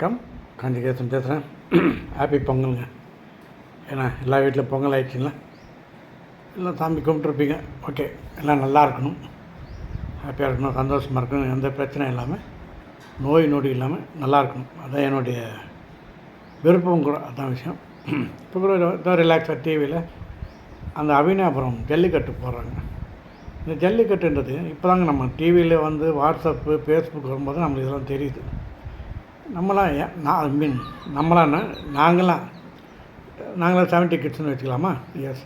வணக்கம். காஞ்சிகேசன் பேசுகிறேன் ஹாப்பி பொங்கலுங்க. ஏன்னா எல்லா வீட்டில் பொங்கல் ஆயிடுச்சுங்களா? எல்லாம் சாமி கும்பிட்ருப்பீங்க ஓகே எல்லாம் நல்லா இருக்கணும். ஹாப்பியாக இருக்கணும். சந்தோஷமாக இருக்கணும். எந்த பிரச்சனையும் இல்லாமல் நோய் நொடி இல்லாமல் நல்லா இருக்கணும். அதான் என்னுடைய விருப்பம் கூட. அதான் விஷயம். இப்போ கூட ஏதோ ரிலாக்ஸாக டிவியில் அந்த அவினாபுரம் ஜல்லிக்கட்டு போடுறாங்க. இந்த ஜல்லிக்கட்டுன்றது இப்போ தாங்க நம்ம டிவியில் வந்து வாட்ஸ்அப்பு ஃபேஸ்புக் வரும்போது நம்மளுக்கு இதெல்லாம் தெரியுது. நம்மளாம் ஏன் நான் ஐ மீன் நம்மளாம் நாங்களாம் நாங்களாம் செவன்ட்டி கிட்ஸ்னு வச்சுக்கலாமா? எஸ்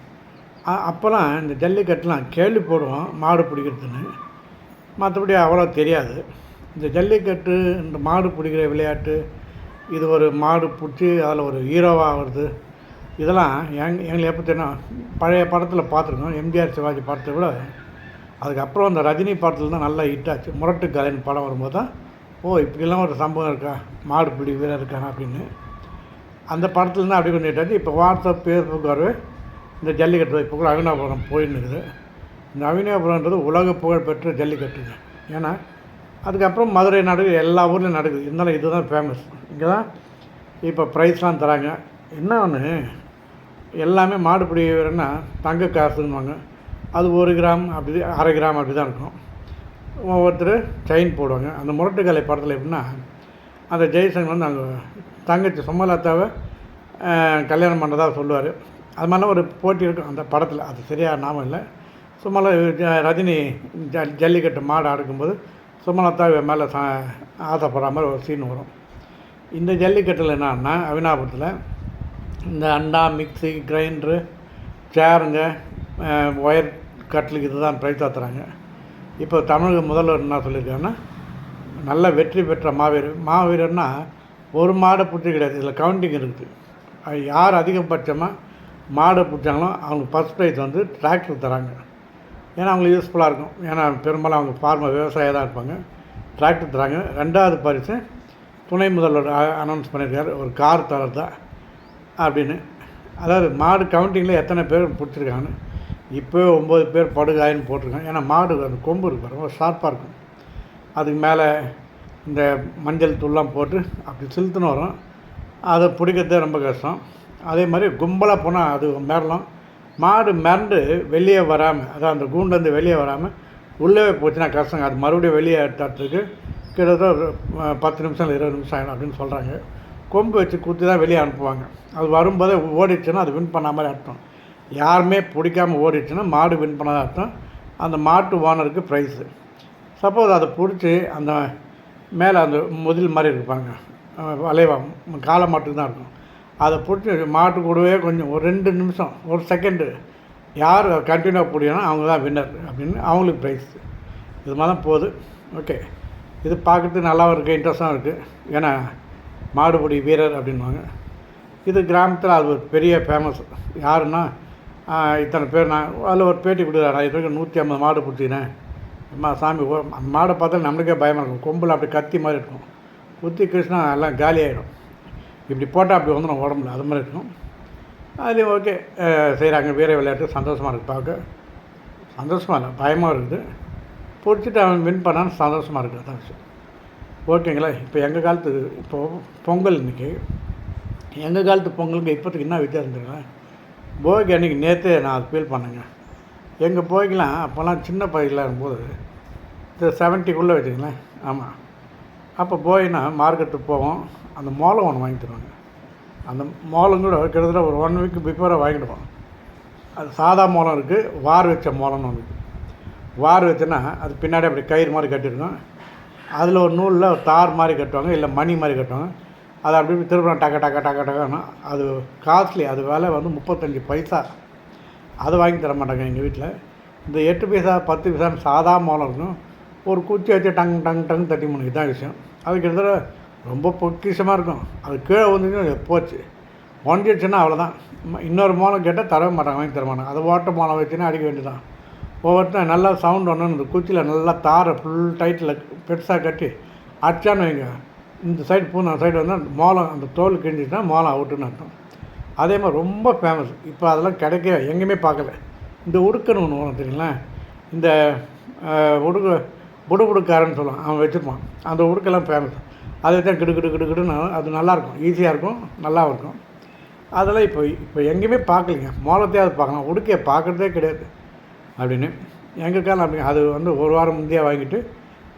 அப்போல்லாம் இந்த ஜல்லிக்கட்டுலாம் கேள்வி போடுவோம் மாடு பிடிக்கிறதுன்னு. மற்றபடி அவ்வளோ தெரியாது. இந்த ஜல்லிக்கட்டு இந்த மாடு பிடிக்கிற விளையாட்டு இது ஒரு மாடு பிடிச்சி அதில் ஒரு ஹீரோவாக வருது இதெல்லாம் எங் எங்களை எப்போ தெரியும் பழைய படத்தில் பார்த்துருக்கோம். எம்ஜிஆர் சிவாஜி படத்தை விட அதுக்கப்புறம் அந்த ரஜினி படத்தில் தான் நல்லா ஹிட் ஆச்சு. முரட்டு கலைன்னு படம் வரும்போது தான் ஓ இப்படிலாம் ஒரு சம்பவம் இருக்கா? மாடு பிடி வீரர் இருக்கானா அப்படின்னு. அந்த படத்துல தான் அப்படி கொஞ்சம் இப்போ வாட்ஸ்அப் ஃபேஸ்புக் வரவே இந்த ஜல்லிக்கட்டு இப்போ கூட அவினாபுரம் போயின்னு இருக்குது. இந்த அவினாபுரம்ன்றது உலக புகழ் பெற்ற ஜல்லிக்கட்டுங்க. ஏன்னா அதுக்கப்புறம் மதுரை நடக்குது எல்லா ஊர்லேயும் நடக்குது. இருந்தாலும் இதுதான் ஃபேமஸ் இங்கே தான் இப்போ ப்ரைஸ்லாம் தராங்க. என்ன ஒன்று எல்லாமே மாடுபிடி வீரர்னா தங்க காசுன்னுவாங்க. அது ஒரு கிராம் அப்படி அரை கிராம் அப்படி தான் இருக்கும். ஒவ்வொருத்தர் செயின் போடுவாங்க. அந்த முரட்டுக்கலை படத்தில் எப்படின்னா அந்த ஜெய்சங்கர் வந்து அங்கே தங்கச்சி சுமலதாவை கல்யாணம் பண்ணுறதா சொல்லுவார். அது மாதிரிலாம் ஒரு போட்டி இருக்கும் அந்த படத்தில். அது சரியாக நாமம் இல்லை. சுமலா ஜ- ரஜினி ஜ ஜல்லிக்கட்டு மாடு அடுக்கும்போது சுமலதா மேலே ச ஆசைப்படுற மாதிரி ஒரு சீன் வரும். இந்த ஜல்லிக்கட்டில் என்னன்னா அவினாபுரத்தில் இந்த அண்டா மிக்ஸி கிரைண்டரு சேருங்க ஒயர் கட்லுக்கு இதுதான் ப்ரைஸாக தராங்க இப்போ தமிழக முதல்வர் என்ன சொல்லியிருக்காருன்னா நல்ல வெற்றி பெற்ற மாவீரர். மாவீரர்னா ஒரு மாடை பிடிச்சி கிடையாது இதில் கவுண்டிங் இருக்குது. அது யார் அதிகபட்சமாக மாடை பிடிச்சாங்களோ அவங்க ஃபஸ்ட் ப்ரைஸ் வந்து டிராக்டர் தராங்க. ஏன்னா அவங்களுக்கு யூஸ்ஃபுல்லாக இருக்கும். ஏன்னா பெரும்பாலும் அவங்க ஃபார்மர் விவசாயியாக தான் இருப்பாங்க. டிராக்டர் தராங்க. ரெண்டாவது பரிசு துணை முதல்வர் அனௌன்ஸ் பண்ணியிருக்காரு. ஒரு கார் தரதா அப்படின்னு. அதாவது மாடு கவுண்டிங்கில் எத்தனை பேர் பிடிச்சிருக்காங்கன்னு. இப்போவே ஒம்பது பேர் படுகாயின்னு போட்டிருக்கேன் ஏன்னா மாடு அந்த கொம்பு இருக்கும் ரொம்ப ஷார்ப்பாக இருக்கும். அதுக்கு மேலே இந்த மஞ்சள் தூள்லாம் போட்டு அப்படி செலுத்துன்னு வரும். அதை பிடிக்கிறதே ரொம்ப கஷ்டம். அதே மாதிரி கும்பலாக போனால் அது மேரலாம். மாடு மிரண்டு வெளியே வராமல் அதான் அந்த கூண்டுலேருந்து வெளியே வராமல் உள்ளே போச்சுன்னா கஷ்டங்க. அது மறுபடியும் வெளியே தட்டுறதுக்கு கிட்டத்தட்ட பத்து நிமிஷம் இல்லை இருபது நிமிஷம் ஆகிடும் அப்படின்னு சொல்கிறாங்க கொம்பு வச்சு குத்தி தான் வெளியே அனுப்புவாங்க. அது வரும்போதே ஓடிடுச்சுன்னா அது வின் பண்ண மாதிரி அர்த்தம். யாருமே பிடிக்காம ஓடிடுச்சுன்னா மாடு வின் பண்ணதாக அர்த்தம் அந்த மாட்டு ஓனருக்கு ப்ரைஸு சப்போஸ் அதை பிடிச்சி அந்த மேலே அந்த முதல் மாதிரி இருப்பாங்க. வளைவா காலை மாட்டுக்கு தான் இருக்கும். அதை பிடிச்சி மாட்டு கூடவே கொஞ்சம் ஒரு ரெண்டு நிமிஷம் ஒரு செகண்டு யார் கண்டினியூ பிடிக்கணும் அவங்க தான் வின்னர் அப்படின்னு அவங்களுக்கு ப்ரைஸ் இது மாதிரி தான் போகுது. ஓகே இது பார்க்குறதுக்கு நல்லாவும் இருக்குது இன்ட்ரெஸ்டாகவும் இருக்குது ஏன்னா மாடுபிடி வீரர் அப்படின்வாங்க இது கிராமத்தில் அது ஒரு பெரிய ஃபேமஸ் யாருன்னா இத்தனை பேர் நான் அதில் ஒரு பேட்டி கொடுக்குறாரு. நான் இது வரைக்கும் நூற்றி ஐம்பது மாடு பிடிச்சினேன் அம்மா சாமி மாடை பார்த்தா நம்மளுக்கே பயமாக இருக்கும். கொம்பில் அப்படி கத்தி மாதிரி இருக்கும். குத்தி கிருஷ்ணா எல்லாம் காலியாகிடும் இப்படி போட்டால் அப்படி வந்துடும் உடம்புல. அது மாதிரி இருக்கும். அது ஓகே செய்கிறாங்க வீர விளையாட்டு சந்தோஷமாக இருக்குது பார்க்க. சந்தோஷமாக இல்லை பயமாக இருக்குது. பிடிச்சிட்டு அவன் வின் பண்ணான்னு சந்தோஷமாக இருக்குது அதான் விஷயம். ஓகேங்களா? இப்போ எங்கள் காலத்து இப்போது பொங்கல் இன்றைக்கி எங்கள் காலத்து பொங்கலுக்கு இப்போதைக்கு என்ன வித்தியாசம் தெரியுங்களா போகி அன்றைக்கி நேற்றே நான் அது ஃபீல் பண்ணேங்க. எங்கள் போகிலாம் அப்போல்லாம் சின்ன பையலாக இருக்கும்போது இந்த செவன்ட்டிக்குள்ளே வச்சுக்கங்களேன். ஆமாம் அப்போ போயினா மார்க்கெட்டுக்கு போவோம். அந்த மோளம் ஒன்று வாங்கி தருவாங்க. அந்த மோளம் கூட கிட்டத்தட்ட ஒரு ஒன் வீக் பிஃபோராக வாங்கிடுவோம் அது சாதா மோளம் இருக்குது வார் வச்ச மோளம்னு ஒன்று இருக்குது வார் வச்சோன்னா அது பின்னாடி அப்படி கயிறு மாதிரி கட்டியிருக்கும். அதில் ஒரு நூலில் ஒரு தார் மாதிரி கட்டுவாங்க இல்லை மணி மாதிரி கட்டுவாங்க. அதை அப்படி திரும்ப டக்க டக்க டக்க டக்கன்னா அது காஸ்ட்லி அது விலை வந்து முப்பத்தஞ்சு பைசா. அதை வாங்கி தர மாட்டாங்க எங்கள் வீட்டில் இந்த எட்டு பைசா பத்து பைசான்னு சாதா மோளம் இருக்கும். ஒரு குச்சி வச்சு டங் டங் டங் தட்டி மூணு இதுதான் விஷயம். அது கிட்டத்தட்ட ரொம்ப பொக்கிஷமாக இருக்கும். அது கீழே வந்து போச்சு. உடஞ்சிடுச்சுன்னா அவ்வளோதான் இன்னொரு மோளம் கேட்டால் தரவே மாட்டாங்க வாங்கி தர மாட்டாங்க. அது ஓட்ட மோளம் வச்சுன்னா அடிக்க வேண்டியதான் ஒவ்வொருத்தரும் நல்லா சவுண்ட் ஒன்று இந்த குச்சியில் நல்லா தாரை ஃபுல் டைட்டில் பெருசாக கட்டி அடிச்சான்னு வைங்க. இந்த சைடு பூனா சைடு வந்தால் மோளம் அந்த தோல் கிழிஞ்சிச்சுன்னா மோளம் அவுட்டுன்னு அர்த்தம். அதே மாதிரி ரொம்ப ஃபேமஸ் இப்போ அதெல்லாம் கிடைக்க எங்கேயுமே பார்க்கல. இந்த உடுக்கன்னு ஒன்று வரும் தெரியுங்களா? இந்த அஹ், உடுக்கு புடுபுடுக்காரன்னு சொல்லுவான். அவன் வச்சுருப்பான். அந்த உடுக்கெல்லாம் ஃபேமஸ் அதை தான் கிடு கிடு கிடு கிடுன்னு அது நல்லாயிருக்கும் ஈஸியாக இருக்கும். நல்லா இருக்கும். அதெல்லாம் இப்போ இப்போ எங்கேயுமே பார்க்கலைங்க. மோளத்தையாவது பார்க்கலாம். உடுக்கையை பார்க்குறதே கிடையாது. அப்படின்னு. எங்கள் காலம் அப்படி. அது வந்து ஒரு வாரம் முந்தைய வாங்கிட்டு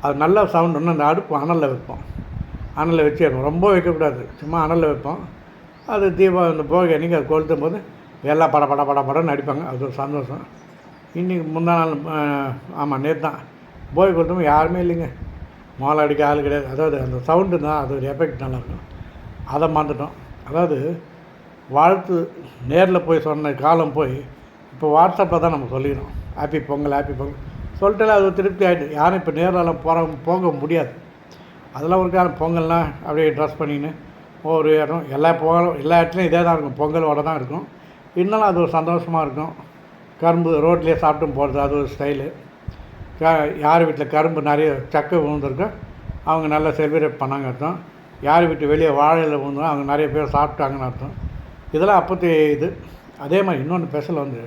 அது நல்ல சவுண்ட் ஒன்று அந்த அடுப்பு அனலில் வைப்போம். அனலில் வச்சிடணும். ரொம்ப வைக்கக்கூடாது. சும்மா அனலில் வைப்போம். அது தீபம் அந்த போக அன்றைக்கி அது கொளுத்தும் போது எல்லாம் பட பட பட படன்னு அடிப்பாங்க. அது ஒரு சந்தோஷம். இன்றைக்கி முந்தா நாள் ஆமாம் நேற்று தான். போகி கொளுத்தும் யாருமே இல்லைங்க. மோளை அடிக்க ஆள் கிடையாது. அதாவது அந்த சவுண்டு தான் அது ஒரு எஃபெக்ட் நல்லாயிருக்கும் அதை மாந்துட்டோம் அதாவது வாழ்த்து நேரில் போய் சொன்ன காலம் போய் இப்போ வாட்ஸ்அப்பில் தான் நம்ம சொல்லிடுறோம் ஹாப்பி பொங்கல் ஹாப்பி பொங்கல். சொல்லிட்டாலே அது திருப்தி ஆகிட்டு யாரும் இப்போ நேரில் போகிற போக முடியாது. அதெல்லாம் ஒரு காலம் பொங்கல்னால் அப்படியே ட்ரெஸ் பண்ணின்னு ஒவ்வொரு இடம் எல்லா பொங்கலும் எல்லா இடத்துலையும் இதே தான் இருக்கும். பொங்கலோட தான் இருக்கும். இருந்தாலும் அது ஒரு சந்தோஷமாக இருக்கும். கரும்பு ரோட்லேயே சாப்பிட்டும் போகிறது அது ஒரு ஸ்டைலு. க யார் வீட்டில் கரும்பு நிறைய சக்கை விழுந்திருக்கோ அவங்க நல்லா செலிப்ரேட் பண்ணாங்க அர்த்தம். யார் வீட்டு வெளியே வாழையில் விழுந்தோ அவங்க நிறைய பேர் சாப்பிட்டாங்கன்னு அர்த்தம். இதெல்லாம் அப்போத்தைய இது. அதே மாதிரி இன்னொன்று ஸ்பெஷல் வந்து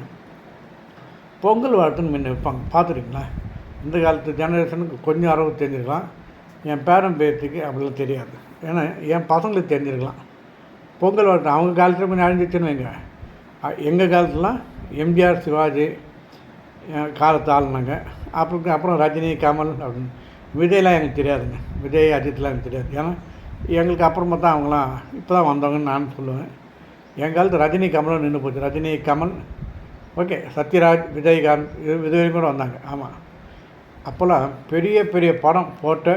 பொங்கல் வாழ்த்துன்னு முன்ன வைப்பாங்க. பார்த்துருக்கீங்களா? இந்த காலத்து ஜெனரேஷனுக்கு கொஞ்சம் அளவு தெரிஞ்சிருக்கலாம் என் பேரன் பேர்த்துக்கு அப்படிலாம் தெரியாது. ஏன்னா என் பசங்களுக்கு தெரிஞ்சிருக்கலாம். பொங்கல் வரட்டும் அவங்க காலத்தில் கொஞ்சம் அழிஞ்சிச்சுன்னு வைங்க. எங்கள் காலத்துலாம் எம்ஜிஆர் சிவாஜி அஹ், காலத்து ஆளுனாங்க அப்புறம் அப்புறம் ரஜினி கமல் அப்படின்னு. விஜய்லாம் எனக்கு தெரியாதுங்க. விஜய் அஜித்லாம் எனக்கு தெரியாது. ஏன்னா எங்களுக்கு அப்புறமா தான் அவங்களாம் இப்போ தான் வந்தவங்கன்னு நான் சொல்லுவேன். என் காலத்து ரஜினி கமலும் நின்று போச்சு. ரஜினி கமல் ஓகே சத்யராஜ் விஜயகாந்த் இது விஜய் கூட வந்தாங்க. ஆமாம் அப்போல்லாம் பெரிய பெரிய படம் போட்டு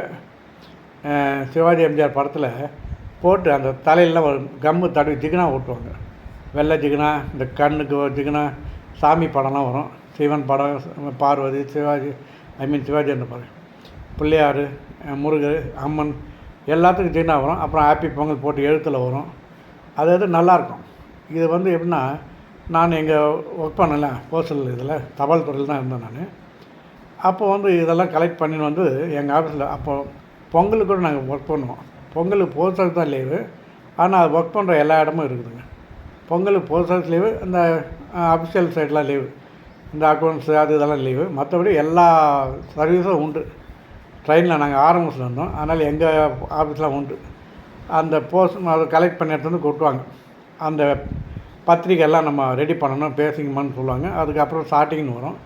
சிவாஜி எம்ஜிஆர் படத்தில் போட்டு அந்த தலையிலாம் ஒரு கம்மு தடவி ஜிகினா ஓட்டுவாங்க. வெள்ளை ஜிகினா இந்த கண்ணுக்கு ஒரு ஜிகினா சாமி படம்லாம் வரும். சிவன் படம் பார்வதி சிவாஜி ஐ மீன் சிவாஜி என்ற படம் பிள்ளையார் முருகர் அம்மன் எல்லாத்துக்கும் ஜிகினா வரும். அப்புறம் ஹாப்பி பொங்கல் போட்டு எழுத்தில் வரும். அது அது நல்லாயிருக்கும் இது வந்து எப்படின்னா நான் எங்கள் ஒர்க் பண்ணல போஸ்டல் இதில் தபால் துறையில் தான் இருந்தேன் நான். அப்போ வந்து இதெல்லாம் கலெக்ட் பண்ணின்னு வந்து எங்கள் ஆஃபீஸில் அப்போது பொங்கலுக்கு கூட நாங்கள் ஒர்க் பண்ணுவோம். பொங்கலுக்கு போஸ்டர் தான் லீவு ஆனால் அது ஒர்க் பண்ணுற எல்லா இடமும் இருக்குதுங்க. பொங்கலுக்கு போஸ்டர்ஸ் லீவு இந்த அஃபிஷியல் சைட்லாம் லீவு இந்த அக்கௌண்ட்ஸு அது இதெல்லாம் லீவு மற்றபடி எல்லா சர்வீஸும் உண்டு. ட்ரெயினில் நாங்கள் ஆரம்பத்தில் இருந்தோம் அதனால் எங்கள் ஆஃபீஸ்லாம் உண்டு. அந்த போஸ்ட் அதை கலெக்ட் பண்ணி எடுத்து வந்து கொட்டுவாங்க. அந்த பத்திரிக்கை எல்லாம் நம்ம ரெடி பண்ணணும் பேசிங்கம்மான்னு சொல்லுவாங்க. அதுக்கப்புறம் ஸ்டார்டிங்னு வரும்.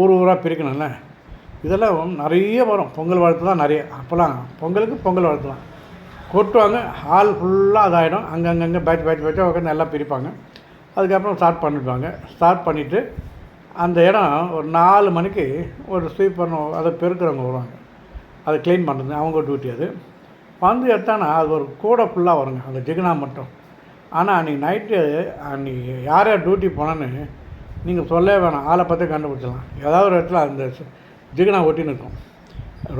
ஊர் ஊராக பிரிக்கணும்ல. இதெல்லாம் நிறைய வரும். பொங்கல் வாழ்த்து தான் நிறைய. அப்போல்லாம் பொங்கலுக்கு பொங்கல் வாழ்த்து தான். கொட்டுவாங்க. ஹால் ஃபுல்லாக அதாயிடும் அங்கங்கங்கே பேட்ச் பேட்ச் பேட்சாக உட்காந்து எல்லாம் பிரிப்பாங்க. அதுக்கப்புறம் ஸ்டார்ட் பண்ணிடுவாங்க. ஸ்டார்ட் பண்ணிவிட்டு அந்த இடம் ஒரு நாலு மணிக்கு ஒரு ஸ்வீப்பர் அதை பெருக்கிறவங்க வருவாங்க. அதை க்ளீன் பண்ணுறது. அவங்க டியூட்டி அது. வந்து எடுத்தானா அது ஒரு கூடை ஃபுல்லாக வருங்க. அந்த ஜிகனா மட்டும். ஆனால் அன்றைக்கி நைட்டு அன்றைக்கி யார் யார் டியூட்டி போனான்னு நீங்கள் சொல்லவே வேணாம். ஆளை பார்த்து கண்டுபிடிச்சலாம் ஏதாவது ஒரு இடத்துல அந்த ஜிகினா ஒட்டின்னு இருக்கும்.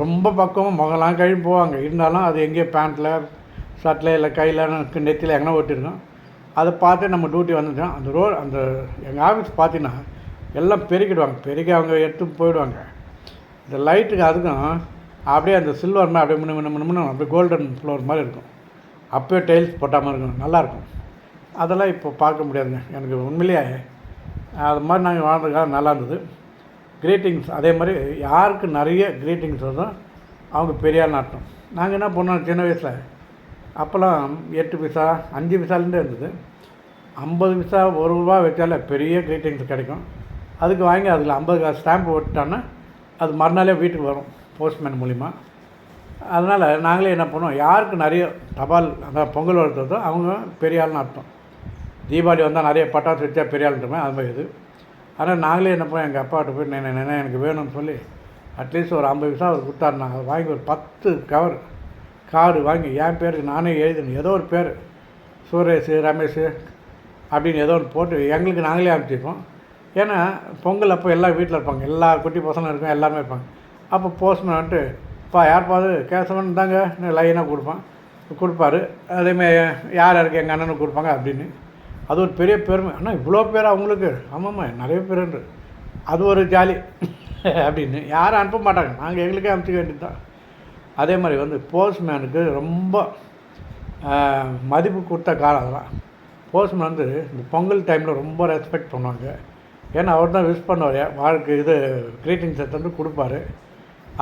ரொம்ப பக்கம் முகலாம் கழுவி போவாங்க. இருந்தாலும் அது எங்கேயோ பேண்ட்டில் ஷர்ட்டில் இல்லை கையில் நெத்தியில் எங்கன்னா ஒட்டியிருக்கோம் அதை பார்த்து நம்ம டியூட்டி வந்துட்டோம் அந்த ரோடு அந்த எங்கள் ஆஃபீஸ் பார்த்தீங்கன்னா எல்லாம் பெருக்கிடுவாங்க. பெருக்கி அவங்க எடுத்து போயிடுவாங்க. இந்த லைட்டுக்கு அதுக்கும் அப்படியே அந்த சில்வர் மாதிரி அப்படியே மினு மினு அப்படியே கோல்டன் ஃப்ளோர் மாதிரி இருக்கும். அப்போயே டைல்ஸ் போட்ட மாதிரி இருக்கும். நல்லாயிருக்கும் அதெல்லாம் இப்போ பார்க்க முடியாதுங்க. எனக்கு உண்மையிலேயே அது மாதிரி நாங்கள் வாழ்ந்த காலம் நல்லா இருந்தது. கிரீட்டிங்ஸ் அதே மாதிரி யாருக்கு நிறைய கிரீட்டிங்ஸ் வருதோ அவங்க பெரிய நாட்டம். நாங்கள் என்ன பண்ணோம் சின்ன வயசில்? அப்போல்லாம் எட்டு பைசா அஞ்சு பைசாலேருந்தே இருந்தது. ஐம்பது பைசா ஒரு ரூபா வச்சாலே பெரிய கிரீட்டிங்ஸ் கிடைக்கும். அதுக்கு வாங்கி அதில் ஐம்பது காசு ஸ்டாம்பு போட்டுட்டான்னா அது மறுநாளே வீட்டுக்கு வரும் போஸ்ட்மேன் மூலிமா அதனால் நாங்களே என்ன பண்ணுவோம் யாருக்கு நிறைய தபால் அந்த பொங்கல் வளர்த்ததோ அவங்க பெரியாள்னு அர்த்தம் தீபாவளி வந்தால் நிறைய பட்டாசு வச்சா பெரியாள்ன்றமே அது மாதிரி இது ஆனால் நாங்களே என்ன போய் எங்கள் அப்பாட்ட போய் நினை நினை எனக்கு வேணும்னு சொல்லி அட்லீஸ்ட் ஒரு ஐம்பது பைசா அவர் கொடுத்தாரு நான் அதை வாங்கி ஒரு பத்து கவர் கார்டு வாங்கி என் பேருக்கு நானே எழுதணும் ஏதோ ஒரு பேர். சுரேஷ் ரமேஷ் அப்படின்னு ஏதோ ஒன்று போட்டு எங்களுக்கு நாங்களே அனுப்பிச்சிப்போம் ஏன்னா பொங்கல் அப்போ எல்லாம் வீட்டில் இருப்பாங்க. எல்லா குட்டி பசங்களும் இருக்கும் எல்லாமே இருப்பாங்க. அப்போ போஸ்ட்மேன் வந்துட்டு பா யார் பார்த்து கேசவன் தாங்க. லைனாக கொடுப்பான். கொடுப்பாரு. அதேமாதிரி யார் யாருக்கு? எங்கள் அண்ணனுக்கு கொடுப்பாங்க அப்படின்னு. அது ஒரு பெரிய பெருமை. ஆனால் இவ்வளோ பேர் அவங்களுக்கு ஆமாம்மா நிறைய பேருன்று அது ஒரு ஜாலி. அப்படின்னு. யாரும் அனுப்ப மாட்டாங்க. நாங்கள் எங்களுக்கே அனுப்பிச்சிக்க வேண்டியது தான் அதே மாதிரி வந்து போஸ்ட்மேனுக்கு ரொம்ப மதிப்பு கொடுத்த காலம் அதெல்லாம். போஸ்ட்மேன் வந்து இந்த பொங்கல் டைமில் ரொம்ப ரெஸ்பெக்ட் பண்ணுவாங்க. ஏன்னா அவர் தான் விஷ் பண்ணுவார். வாழ்க்கை இது க்ரீட்டிங்ஸ் எடுத்து வந்து கொடுப்பாரு.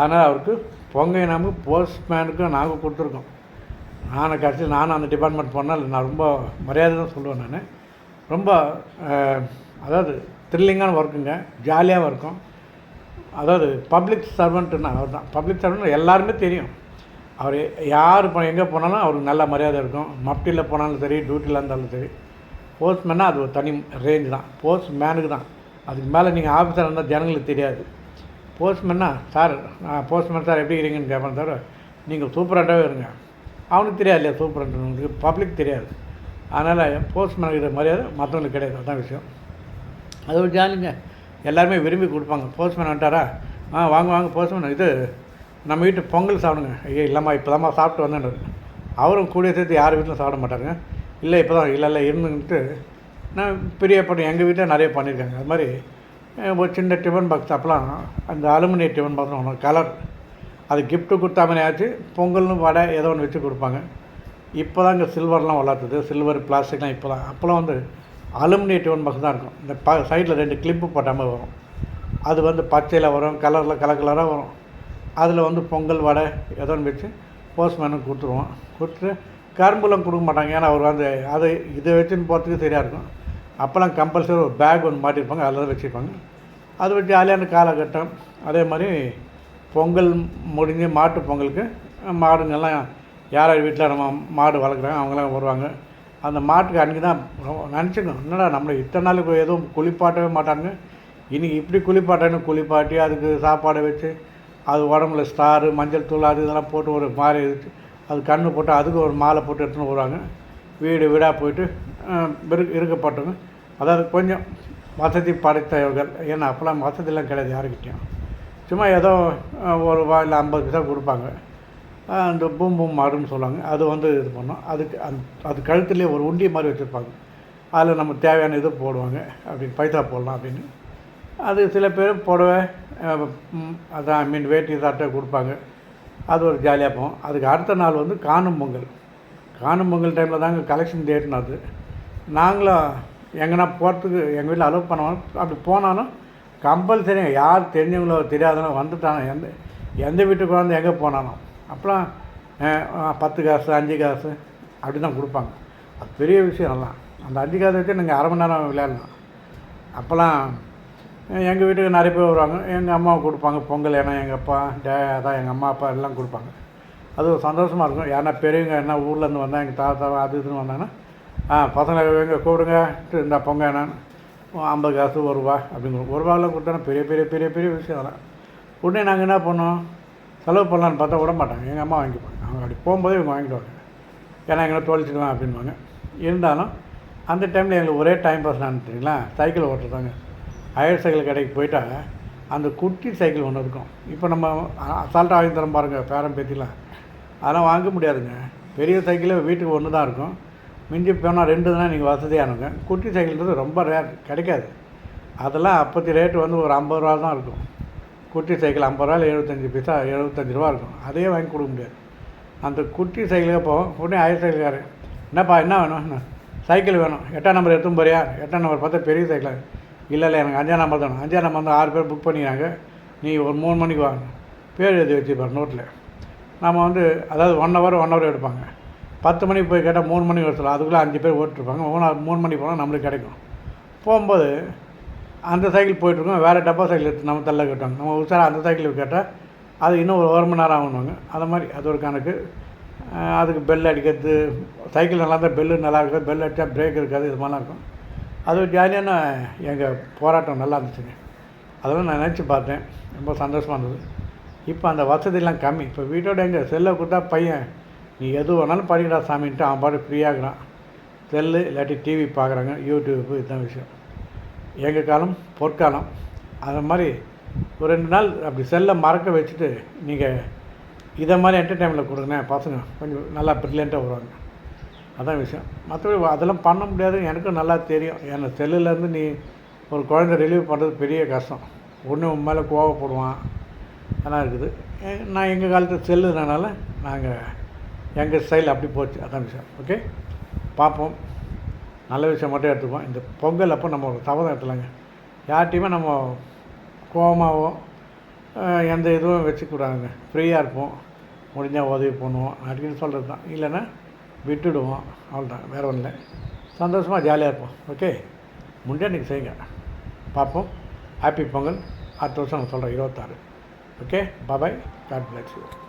அதனால் அவருக்கு பொங்கல் நாம போஸ்ட்மேனுக்கும் நாங்கள் கொடுத்துருக்கோம். நானும் கடைசி நானும் அந்த டிபார்ட்மெண்ட் போனால் நான் ரொம்ப மரியாதை தான் சொல்லுவேன் நான். ரொம்ப அதாவது த்ரில்லிங்கான ஒர்க்குங்க ஜாலியாகவும் இருக்கும். அதாவது பப்ளிக் சர்வெண்ட்டுன்னா அவர் தான் பப்ளிக் சர்வெண்ட் எல்லாருமே தெரியும். அவர் யார் இப்போ எங்கே போனாலும் அவருக்கு நல்ல மரியாதை இருக்கும். மப்டியில் போனாலும் சரி டியூட்டியில் இருந்தாலும் சரி. போஸ்ட்மேன்னா அது ஒரு தனி ரேஞ்ச் தான். போஸ்ட் மேனுக்கு தான். அதுக்கு மேலே நீங்கள் ஆஃபீஸர் இருந்தால் ஜனங்களுக்கு தெரியாது. போஸ்ட்மேன்னா சார் நான் போஸ்ட்மேன் சார் எப்படி இருக்கீங்கன்னு கேட்பேன் சார் நீங்கள் சூப்பராகவே இருங்க. அவனுக்கு தெரியாது இல்லையா சூப்பரண்ட்டு பப்ளிக் தெரியாது. அதனால் போஸ்ட்மேனுக்கு மரியாதை மற்றவங்களுக்கு கிடையாது. அதான் விஷயம். அது ஒரு ஜாலிங்க. எல்லாருமே விரும்பி கொடுப்பாங்க. போஸ்ட்மேன் வந்துட்டாரா? ஆ வாங்க வாங்க போஸ்ட்மேன். இது நம்ம வீட்டு பொங்கல் சாப்பிடுங்க. ஐயோ இல்லைம்மா இப்போ தான்மா சாப்பிட்டு வந்தேன் அவரும் கூடிய சேர்த்து யார் வீட்டிலும் சாப்பிட மாட்டாருங்க. இல்லை இப்போ தான் இல்லை இல்லை இருந்துன்ட்டு நான் பெரிய பண்ணி எங்கள் வீட்டில் நிறைய பண்ணியிருக்காங்க. அது மாதிரி ஒரு சின்ன டிஃபன் பாக்ஸ் அப்போலாம் அந்த அலுமினிய டிஃபன் பாக்ஸ் ஒன்று கலர். அது கிஃப்ட்டு கொடுத்தா மாதிரி ஆச்சு. பொங்கல்னு வடை ஏதோ ஒன்று வச்சு கொடுப்பாங்க. இப்போ தான் இங்கே சில்வர்லாம் வளர்த்துது சில்வர் பிளாஸ்டிக்லாம் இப்போ தான் அப்போலாம் வந்து அலுமினிய டிஃபன் பாக்ஸ் தான் இருக்கும். இந்த ப சைடில் ரெண்டு கிளிப்பு போட்டாமல் வரும். அது வந்து பச்சையில் வரும் கலரில் கலர் கலராக வரும். அதில் வந்து பொங்கல் வடை ஏதோ ஒன்று வச்சு போஸ்ட்மேனுக்கு கொடுத்துருவோம். கொடுத்துட்டு கரும்புலாம் கொடுக்க மாட்டாங்க. ஏன்னா அவர் வந்து அதை இதை வச்சுன்னு போகிறதுக்கு சரியாக இருக்கும். அப்போல்லாம் கம்பல்சரி ஒரு பேக் ஒன்று மாட்டியிருப்பாங்க அதில் தான் வச்சுருப்பாங்க. அது வச்சு ஜாலியான காலகட்டம். அதே மாதிரி பொங்கல் முடிஞ்சு மாட்டு பொங்கலுக்கு மாடுங்கள்லாம் யார் யார் வீட்டில் நம்ம மாடு வளர்க்குறாங்க அவங்களாம் வருவாங்க. அந்த மாட்டுக்கு அன்றைக்கி தான் நினச்சிக்கணும். என்னடா நம்மளை இத்தனை நாளுக்கு எதுவும் குளிப்பாட்டவே மாட்டாங்க இன்றைக்கி இப்படி குளிப்பாட்டன்னு குளிப்பாட்டி அதுக்கு சாப்பாடை வச்சு அது உடம்புல ஸ்டாரு மஞ்சள் தூள் அது இதெல்லாம் போட்டு ஒரு மாதிரி வச்சு அது கண்ணு போட்டு அதுக்கு ஒரு மாலை போட்டு எடுத்துன்னு வருவாங்க. வீடு வீடாக போயிட்டு இரு- இருக்கப்பட்டவங்க அதாவது கொஞ்சம் வசதி படைத்தவர்கள். ஏன்னா அப்போல்லாம் வசதியெல்லாம் கிடையாது யாருக்கிட்டையும். சும்மா ஏதோ ஒரு ரூபா இல்லை ஐம்பது பைசா கொடுப்பாங்க. அந்த பூம் பூம் மாடுன்னு சொல்லுவாங்க. அது வந்து இது பண்ணோம். அதுக்கு அந் அது கழுத்துலேயே ஒரு உண்டி மாதிரி வச்சுருப்பாங்க. அதில் நம்ம தேவையான இது போடுவாங்க. அப்படின்னு பைசா போடலாம் அப்படின்னு. அது சில பேர் புடவை அதான் ஐ மீன் வேட்டி சட்டை கொடுப்பாங்க. அது ஒரு ஜாலியாக போகும். அதுக்கு அடுத்த நாள் வந்து காணும் பொங்கல். காணும் பொங்கல் டைமில் தாங்க கலெக்ஷன் டேட்னு அது. நாங்களும் எங்கன்னா போகிறதுக்கு எங்கள் வீட்டில் அலோவ் பண்ணுவோம் அப்படி போனாலும் கம்பல்சரி யார் தெரிஞ்சவங்களோ தெரியாதவங்களோ வந்துட்டாங்க எந்த எந்த வீட்டுக்கு வந்து எங்கே போனாலும். அப்போலாம் பத்து காசு அஞ்சு காசு அப்படி தான் கொடுப்பாங்க. அது பெரிய விஷயம் எல்லாம். அந்த அஞ்சு காசு வச்சு நீங்கள் அரை மணி நேரம் விளையாடலாம். அப்போல்லாம் எங்கள் வீட்டுக்கு நிறைய பேர் வருவாங்க. எங்கள் அம்மாவை கொடுப்பாங்க. பொங்கல் ஏன்னா எங்கள் அப்பா டே அதான் எங்கள் அம்மா அப்பா எல்லாம் கொடுப்பாங்க. அது ஒரு சந்தோஷமாக இருக்கும். யாருன்னா பெரியவங்க என்ன ஊர்லேருந்து வந்தால் எங்கள் தாத்தா அது இதுன்னு வந்தாங்கன்னா ஆ பசங்களை எங்கே கூப்பிடுங்க இந்த பொங்கல் என்னன்னு ஐம்பது காசு ஒரு ரூபா அப்படிங்கிற ஒரு ரூபாலாம் கொடுத்தோன்னா பெரிய பெரிய பெரிய பெரிய விஷயம் அதெல்லாம் உடனே நாங்கள் என்ன பண்ணோம்? செலவு பண்ணலான்னு பார்த்தா விட மாட்டாங்க. எங்கள் அம்மா வாங்கிப்பாங்க. அவங்க அப்படி போகும்போதே இவங்க வாங்கிடுவாங்க. ஏன்னா எங்களை தொலைச்சிடுவேன் அப்படின்வாங்க இருந்தாலும் அந்த டைமில் எங்களுக்கு ஒரே டைம் பாஸ் நினைச்சிங்களா சைக்கிள் ஓட்டுறதாங்க. ஹையர் சைக்கிள் கடைக்கு போயிட்டா அந்த குட்டி சைக்கிள் ஒன்று இருக்கும். இப்போ நம்ம அசால்ட்டாக வாங்கி தரோம் பாருங்கள் பேரம் பேத்திலாம். அதெல்லாம் வாங்க முடியாதுங்க. பெரிய சைக்கிளே வீட்டுக்கு ஒன்று தான் இருக்கும். மிஞ்சி போனால் ரெண்டு தான் நீங்கள் வசதியானுங்க குட்டி சைக்கிள்ன்றது ரொம்ப ரேர் கிடைக்காது. அதெல்லாம் அப்போத்தி ரேட்டு வந்து ஒரு ஐம்பது ரூபா தான் இருக்கும். குட்டி சைக்கிள் ஐம்பது ரூபாயில் எழுபத்தஞ்சி பைசா எழுபத்தஞ்சி ரூபா இருக்கும். அதையே வாங்கி கொடுக்க முடியாது. அந்த குட்டி சைக்கிளுக்கு போவோம் உடனே ஹையர் சைக்கிள்காரன் என்னப்பா என்ன வேணும்? என்ன? சைக்கிள் வேணும். எட்டாம் நம்பர் எடுத்து போறியா? எட்டாம் நம்பர் பார்த்தா பெரிய சைக்கிள்? இல்லை இல்லை எனக்கு அஞ்சாம் நம்பர் தானே அஞ்சாம் நம்பர் வந்து ஆறு பேர் புக் பண்ணிக்கிறாங்க. நீ ஒரு மூணு மணிக்கு வாங்க பேர் எழுதி வச்சுப்பார் நோட்டில் நம்ம வந்து அதாவது ஒன் ஹவர் ஒன் ஹவர் எடுப்பாங்க. பத்து மணிக்கு போய் கேட்டால் மூணு மணிக்கு வர சொல்லலாம் அதுக்குள்ளே அஞ்சு பேர் ஓட்டிருப்பாங்க. மூணு மூணு மணிக்கு போனால் நம்மளுக்கு கிடைக்கும். போகும்போது அந்த சைக்கிள் போயிட்டுருக்கோம். வேறு டப்பா சைக்கிள் எடுத்து நம்ம தள்ள கேட்டாங்க நம்ம உஷாரா அந்த சைக்கிள் கேட்டால் அது இன்னும் ஒரு ஒரு மணி நேரம் ஆகணுங்க அந்த மாதிரி அது ஒரு கணக்கு. அதுக்கு பெல் அடிக்கிறது. சைக்கிள் நல்லா இருந்தால் பெல்லு நல்லா இருக்காது பெல் அடித்தா பிரேக் இருக்காது. இது மாதிரிலாம் இருக்கும். அது ஜாலியான எங்கள் போராட்டம் நல்லா இருந்துச்சுங்க. அதெல்லாம் நான் நினச்சி பார்த்தேன். ரொம்ப சந்தோஷமாக இருந்தது. இப்போ அந்த வசதியெல்லாம் கம்மி. இப்போ வீட்டோட எங்கே செல்லை கொடுத்தா பையன் நீ எது வேணாலும் படிக்கடா சாமின்ட்டு. அவன் பாட்டு ஃப்ரீயாகிறான் செல்லு இல்லாட்டி டிவி பார்க்குறாங்க யூடியூப்பு இதுதான் விஷயம். எங்கள் காலம் பொற்காலம். அது மாதிரி ஒரு ரெண்டு நாள் அப்படி செல்லை மறக்க வச்சுட்டு நீங்கள் இதை மாதிரி என்டர்டைன்மெண்ட்டில் கொடுங்க பசங்க கொஞ்சம் நல்லா ப்ரில்லியண்ட்டாக வருவாங்க. அதான் விஷயம். மற்றபடி அதெல்லாம் பண்ண முடியாது. எனக்கும் நல்லா தெரியும். ஏன்னா செல்லுலேருந்து நீ ஒரு குழந்தை ரிலீவ் பண்ணுறது பெரிய கஷ்டம். ஒன்று உன் மேலே கோவப்படுவான். அதெல்லாம் இருக்குது. நான் எங்கள் காலத்தில் செல்லுனால நாங்கள் எங்கள் ஸ்டைல் அப்படி போச்சு. அதான் விஷயம். ஓகே பார்ப்போம். நல்ல விஷயம் மட்டும் எடுத்துப்போம். இந்த பொங்கல் அப்போ நம்ம ஒரு சபதம் எடுத்துலாங்க யார்கிட்டையுமே நம்ம கோபமாகவும் எந்த இதுவும் வச்சுக்கூடாதுங்க. ஃப்ரீயாக இருப்போம். முடிஞ்சால் உதவி பண்ணுவோம். அப்படின்னு சொல்கிறது தான். இல்லைன்னா விட்டுடுவோம். அவ்வளோதான் வேறு ஒன்றும் இல்லை. சந்தோஷமாக ஜாலியாக இருப்போம். ஓகே? முடிஞ்சால் நீங்கள் செய்யுங்க. பார்ப்போம். ஹாப்பி பொங்கல். அடுத்த வருஷம் நான் சொல்கிறேன் இருபத்தாறு. Okay? Bye bye God bless you